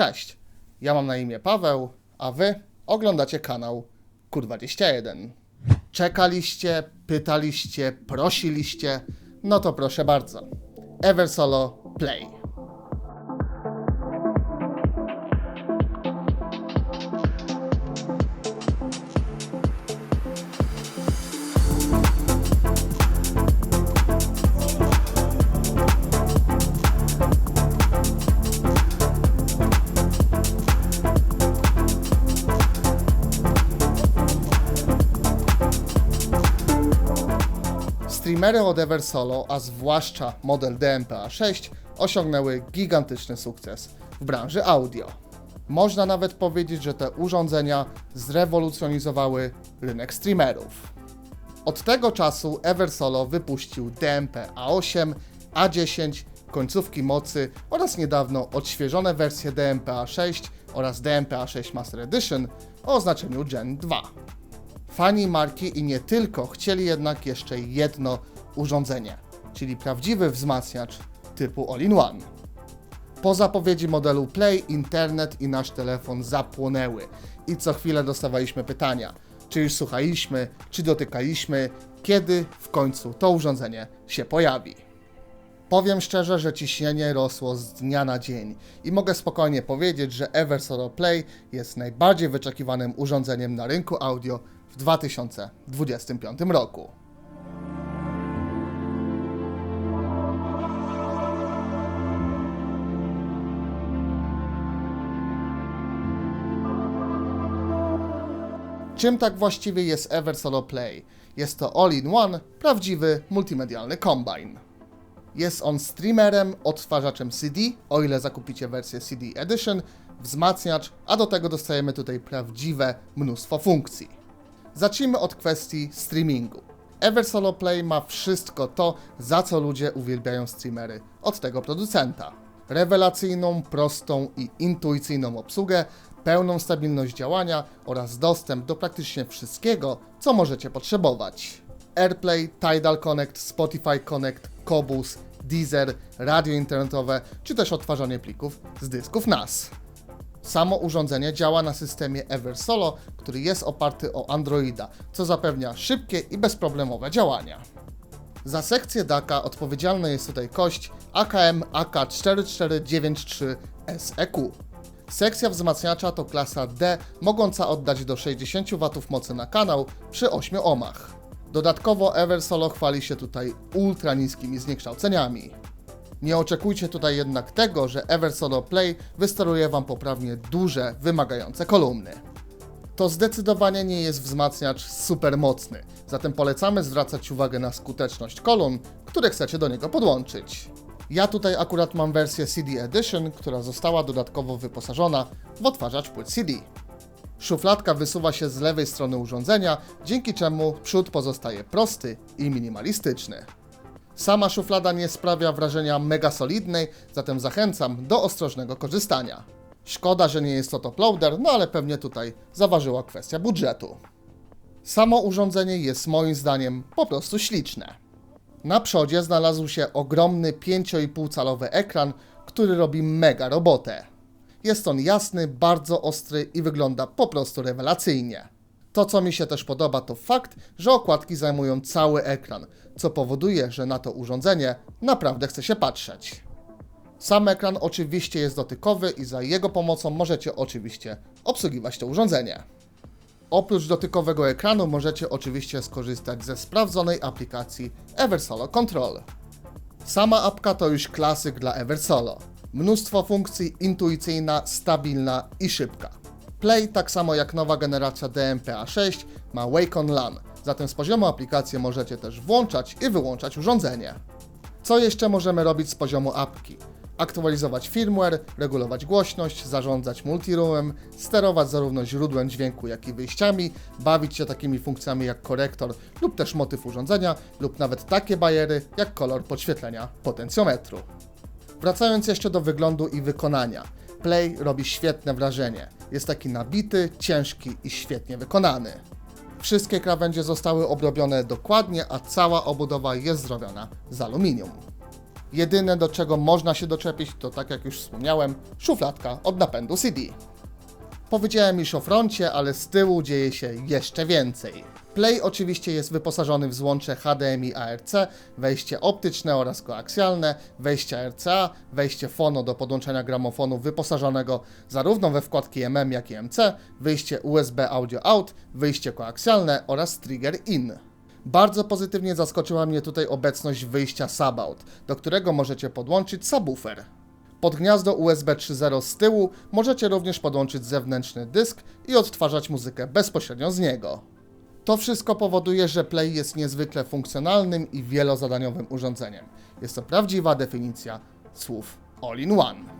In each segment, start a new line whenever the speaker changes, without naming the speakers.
Cześć, ja mam na imię Paweł, a wy oglądacie kanał Kur21. Czekaliście, pytaliście, prosiliście, no to proszę bardzo. Eversolo Play. Streamery od Eversolo, a zwłaszcza model DMPA6, osiągnęły gigantyczny sukces w branży audio. Można nawet powiedzieć, że te urządzenia zrewolucjonizowały rynek streamerów. Od tego czasu Eversolo wypuścił DMP A8, A10, końcówki mocy oraz niedawno odświeżone wersje DMP A6 oraz DMP A6 Master Edition o oznaczeniu Gen 2. Fani marki i nie tylko chcieli jednak jeszcze jedno urządzenie, czyli prawdziwy wzmacniacz typu All-in-One. Po zapowiedzi modelu Play, internet i nasz telefon zapłonęły i co chwilę dostawaliśmy pytania, czy już słuchaliśmy, czy dotykaliśmy, kiedy w końcu to urządzenie się pojawi. Powiem szczerze, że ciśnienie rosło z dnia na dzień i mogę spokojnie powiedzieć, że Eversolo Play jest najbardziej wyczekiwanym urządzeniem na rynku audio w 2025 roku. Czym tak właściwie jest Eversolo Play? Jest to all-in-one, prawdziwy multimedialny kombine. Jest on streamerem, odtwarzaczem CD, o ile zakupicie wersję CD Edition, wzmacniacz, a do tego dostajemy tutaj prawdziwe mnóstwo funkcji. Zacznijmy od kwestii streamingu. Eversolo Play ma wszystko to, za co ludzie uwielbiają streamery od tego producenta. Rewelacyjną, prostą i intuicyjną obsługę, pełną stabilność działania oraz dostęp do praktycznie wszystkiego, co możecie potrzebować. AirPlay, Tidal Connect, Spotify Connect, Qobuz, Deezer, radio internetowe, czy też odtwarzanie plików z dysków NAS. Samo urządzenie działa na systemie Eversolo, który jest oparty o Androida, co zapewnia szybkie i bezproblemowe działania. Za sekcję DACA odpowiedzialna jest tutaj kość AKM AK4493 SEQ. Sekcja wzmacniacza to klasa D, mogąca oddać do 60 W mocy na kanał przy 8 ohmach. Dodatkowo Eversolo chwali się tutaj ultra niskimi zniekształceniami. Nie oczekujcie tutaj jednak tego, że Eversolo Play wystaruje Wam poprawnie duże, wymagające kolumny. To zdecydowanie nie jest wzmacniacz super mocny, zatem polecamy zwracać uwagę na skuteczność kolumn, które chcecie do niego podłączyć. Ja tutaj akurat mam wersję CD Edition, która została dodatkowo wyposażona w odtwarzacz płyt CD. Szufladka wysuwa się z lewej strony urządzenia, dzięki czemu przód pozostaje prosty i minimalistyczny. Sama szuflada nie sprawia wrażenia mega solidnej, zatem zachęcam do ostrożnego korzystania. Szkoda, że nie jest to top loader, no ale pewnie tutaj zaważyła kwestia budżetu. Samo urządzenie jest moim zdaniem po prostu śliczne. Na przodzie znalazł się ogromny 5,5-calowy ekran, który robi mega robotę. Jest on jasny, bardzo ostry i wygląda po prostu rewelacyjnie. To, co mi się też podoba, to fakt, że okładki zajmują cały ekran, co powoduje, że na to urządzenie naprawdę chce się patrzeć. Sam ekran oczywiście jest dotykowy i za jego pomocą możecie oczywiście obsługiwać to urządzenie. Oprócz dotykowego ekranu możecie oczywiście skorzystać ze sprawdzonej aplikacji Eversolo Control. Sama apka to już klasyk dla Eversolo. Mnóstwo funkcji, intuicyjna, stabilna i szybka. Play, tak samo jak nowa generacja DMPA6, ma Wake on LAN, zatem z poziomu aplikacji możecie też włączać i wyłączać urządzenie. Co jeszcze możemy robić z poziomu apki? Aktualizować firmware, regulować głośność, zarządzać multiroomem, sterować zarówno źródłem dźwięku, jak i wyjściami, bawić się takimi funkcjami jak korektor lub też motyw urządzenia, lub nawet takie bariery jak kolor podświetlenia potencjometru. Wracając jeszcze do wyglądu i wykonania. Play robi świetne wrażenie. Jest taki nabity, ciężki i świetnie wykonany. Wszystkie krawędzie zostały obrobione dokładnie, a cała obudowa jest zrobiona z aluminium. Jedyne do czego można się doczepić to tak jak już wspomniałem, szufladka od napędu CD. Powiedziałem już o froncie, ale z tyłu dzieje się jeszcze więcej. Play oczywiście jest wyposażony w złącze HDMI ARC, wejście optyczne oraz koaksjalne, wejście RCA, wejście fono do podłączenia gramofonu wyposażonego zarówno we wkładki MM jak i MC, wyjście USB audio out, wyjście koaksjalne oraz trigger in. Bardzo pozytywnie zaskoczyła mnie tutaj obecność wyjścia subout, do którego możecie podłączyć subwoofer. Pod gniazdo USB 3.0 z tyłu możecie również podłączyć zewnętrzny dysk i odtwarzać muzykę bezpośrednio z niego. To wszystko powoduje, że Play jest niezwykle funkcjonalnym i wielozadaniowym urządzeniem. Jest to prawdziwa definicja słów all-in-one.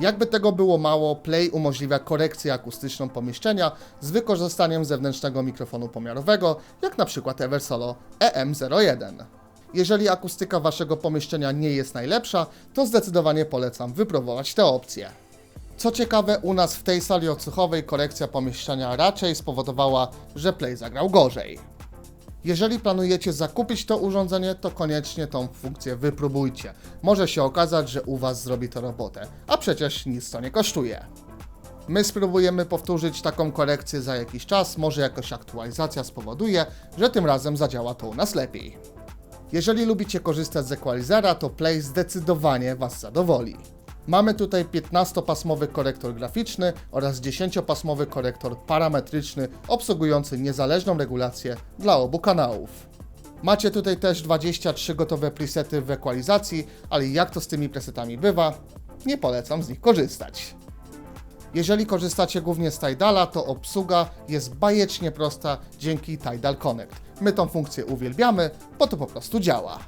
Jakby tego było mało, Play umożliwia korekcję akustyczną pomieszczenia z wykorzystaniem zewnętrznego mikrofonu pomiarowego, jak na przykład Eversolo EM01. Jeżeli akustyka waszego pomieszczenia nie jest najlepsza, to zdecydowanie polecam wypróbować tę opcję. Co ciekawe, u nas w tej sali odsłuchowej korekcja pomieszczenia raczej spowodowała, że Play zagrał gorzej. Jeżeli planujecie zakupić to urządzenie, to koniecznie tą funkcję wypróbujcie. Może się okazać, że u Was zrobi to robotę, a przecież nic to nie kosztuje. My spróbujemy powtórzyć taką korekcję za jakiś czas, może jakaś aktualizacja spowoduje, że tym razem zadziała to u nas lepiej. Jeżeli lubicie korzystać z equalizera, to Play zdecydowanie Was zadowoli. Mamy tutaj 15-pasmowy korektor graficzny oraz 10-pasmowy korektor parametryczny obsługujący niezależną regulację dla obu kanałów. Macie tutaj też 23 gotowe presety w ekwalizacji, ale jak to z tymi presetami bywa, nie polecam z nich korzystać. Jeżeli korzystacie głównie z Tidala, to obsługa jest bajecznie prosta dzięki Tidal Connect. My tą funkcję uwielbiamy, bo to po prostu działa.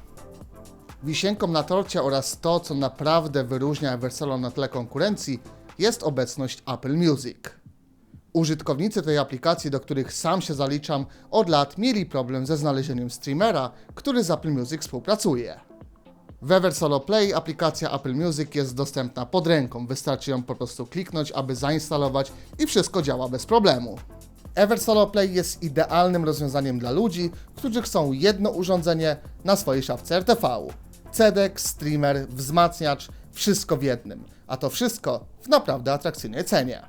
Wisienką na torcie oraz to, co naprawdę wyróżnia Eversolo na tle konkurencji, jest obecność Apple Music. Użytkownicy tej aplikacji, do których sam się zaliczam, od lat mieli problem ze znalezieniem streamera, który z Apple Music współpracuje. W Eversolo Play aplikacja Apple Music jest dostępna pod ręką, wystarczy ją po prostu kliknąć, aby zainstalować i wszystko działa bez problemu. Eversolo Play jest idealnym rozwiązaniem dla ludzi, którzy chcą jedno urządzenie na swojej szafce RTV. Cedek, streamer, wzmacniacz, wszystko w jednym, a to wszystko w naprawdę atrakcyjnej cenie.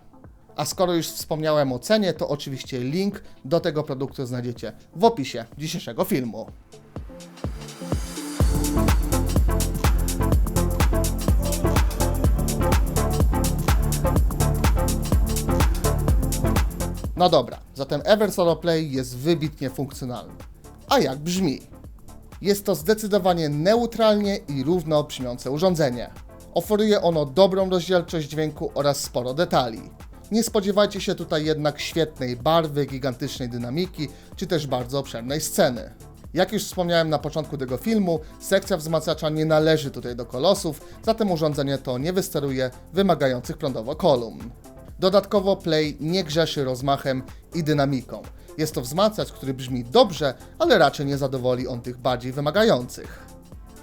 A skoro już wspomniałem o cenie, to oczywiście link do tego produktu znajdziecie w opisie dzisiejszego filmu. No dobra, zatem Eversolo Play jest wybitnie funkcjonalny. A jak brzmi? Jest to zdecydowanie neutralnie i równo brzmiące urządzenie. Oferuje ono dobrą rozdzielczość dźwięku oraz sporo detali. Nie spodziewajcie się tutaj jednak świetnej barwy, gigantycznej dynamiki, czy też bardzo obszernej sceny. Jak już wspomniałem na początku tego filmu, sekcja wzmacniacza nie należy tutaj do kolosów, zatem urządzenie to nie wysteruje wymagających prądowo kolumn. Dodatkowo Play nie grzeszy rozmachem i dynamiką. Jest to wzmacniacz, który brzmi dobrze, ale raczej nie zadowoli on tych bardziej wymagających.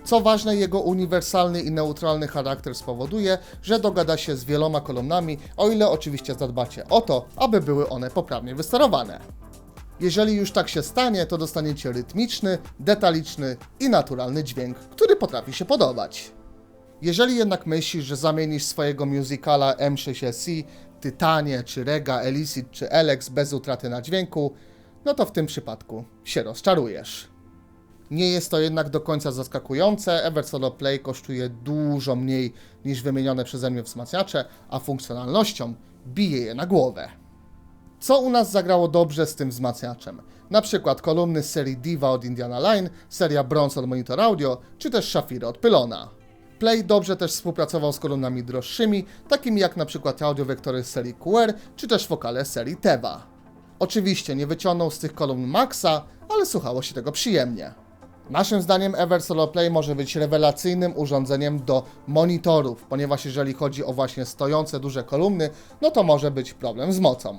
Co ważne, jego uniwersalny i neutralny charakter spowoduje, że dogada się z wieloma kolumnami, o ile oczywiście zadbacie o to, aby były one poprawnie wysterowane. Jeżeli już tak się stanie, to dostaniecie rytmiczny, detaliczny i naturalny dźwięk, który potrafi się podobać. Jeżeli jednak myślisz, że zamienisz swojego musicala M6SI Tytanie, czy Rega, Elicit, czy Elex bez utraty na dźwięku, no to w tym przypadku się rozczarujesz. Nie jest to jednak do końca zaskakujące, Eversolo Play kosztuje dużo mniej niż wymienione przeze mnie wzmacniacze, a funkcjonalnością bije je na głowę. Co u nas zagrało dobrze z tym wzmacniaczem? Na przykład kolumny z serii Diva od Indiana Line, seria Bronze od Monitor Audio, czy też Shafira od Pylona. Play dobrze też współpracował z kolumnami droższymi, takimi jak na przykład audiowektory z serii QR, czy też wokale serii Teva. Oczywiście nie wyciągnął z tych kolumn Maxa, ale słuchało się tego przyjemnie. Naszym zdaniem Eversolo Play może być rewelacyjnym urządzeniem do monitorów, ponieważ jeżeli chodzi o właśnie stojące duże kolumny, no to może być problem z mocą.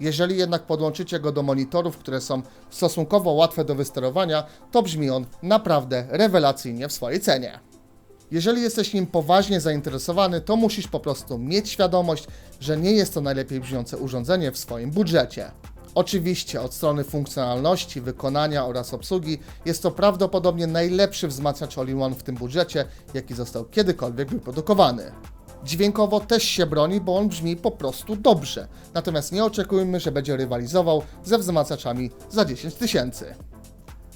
Jeżeli jednak podłączycie go do monitorów, które są stosunkowo łatwe do wysterowania, to brzmi on naprawdę rewelacyjnie w swojej cenie. Jeżeli jesteś nim poważnie zainteresowany, to musisz po prostu mieć świadomość, że nie jest to najlepiej brzmiące urządzenie w swoim budżecie. Oczywiście od strony funkcjonalności, wykonania oraz obsługi jest to prawdopodobnie najlepszy wzmacniacz All-in-One w tym budżecie, jaki został kiedykolwiek wyprodukowany. Dźwiękowo też się broni, bo on brzmi po prostu dobrze. Natomiast nie oczekujmy, że będzie rywalizował ze wzmacniaczami za 10 tysięcy.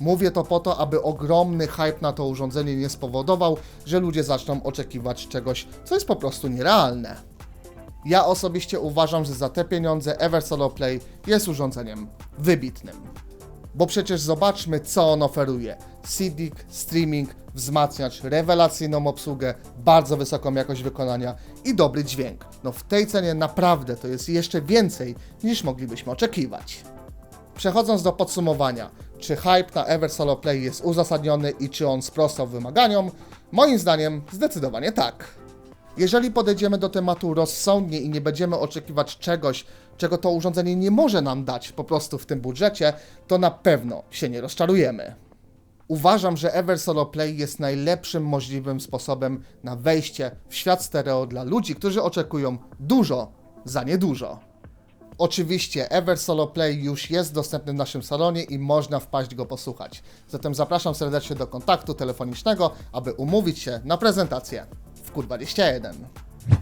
Mówię to po to, aby ogromny hype na to urządzenie nie spowodował, że ludzie zaczną oczekiwać czegoś, co jest po prostu nierealne. Ja osobiście uważam, że za te pieniądze Ever Solo Play jest urządzeniem wybitnym. Bo przecież zobaczmy, co on oferuje. CD, streaming, wzmacniacz, rewelacyjną obsługę, bardzo wysoką jakość wykonania i dobry dźwięk. No w tej cenie naprawdę to jest jeszcze więcej niż moglibyśmy oczekiwać. Przechodząc do podsumowania, czy hype na Ever Solo Play jest uzasadniony i czy on sprostał wymaganiom? Moim zdaniem zdecydowanie tak. Jeżeli podejdziemy do tematu rozsądnie i nie będziemy oczekiwać czegoś, czego to urządzenie nie może nam dać po prostu w tym budżecie, to na pewno się nie rozczarujemy. Uważam, że Ever Solo Play jest najlepszym możliwym sposobem na wejście w świat stereo dla ludzi, którzy oczekują dużo za niedużo. Oczywiście Ever Solo Play już jest dostępny w naszym salonie i można wpaść go posłuchać. Zatem zapraszam serdecznie do kontaktu telefonicznego, aby umówić się na prezentację w Q21.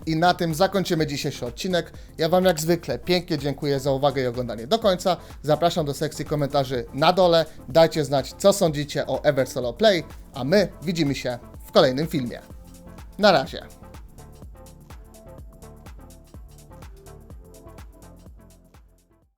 I na tym zakończymy dzisiejszy odcinek. Ja Wam jak zwykle pięknie dziękuję za uwagę i oglądanie do końca. Zapraszam do sekcji komentarzy na dole. Dajcie znać, co sądzicie o Ever Solo Play, a my widzimy się w kolejnym filmie. Na razie.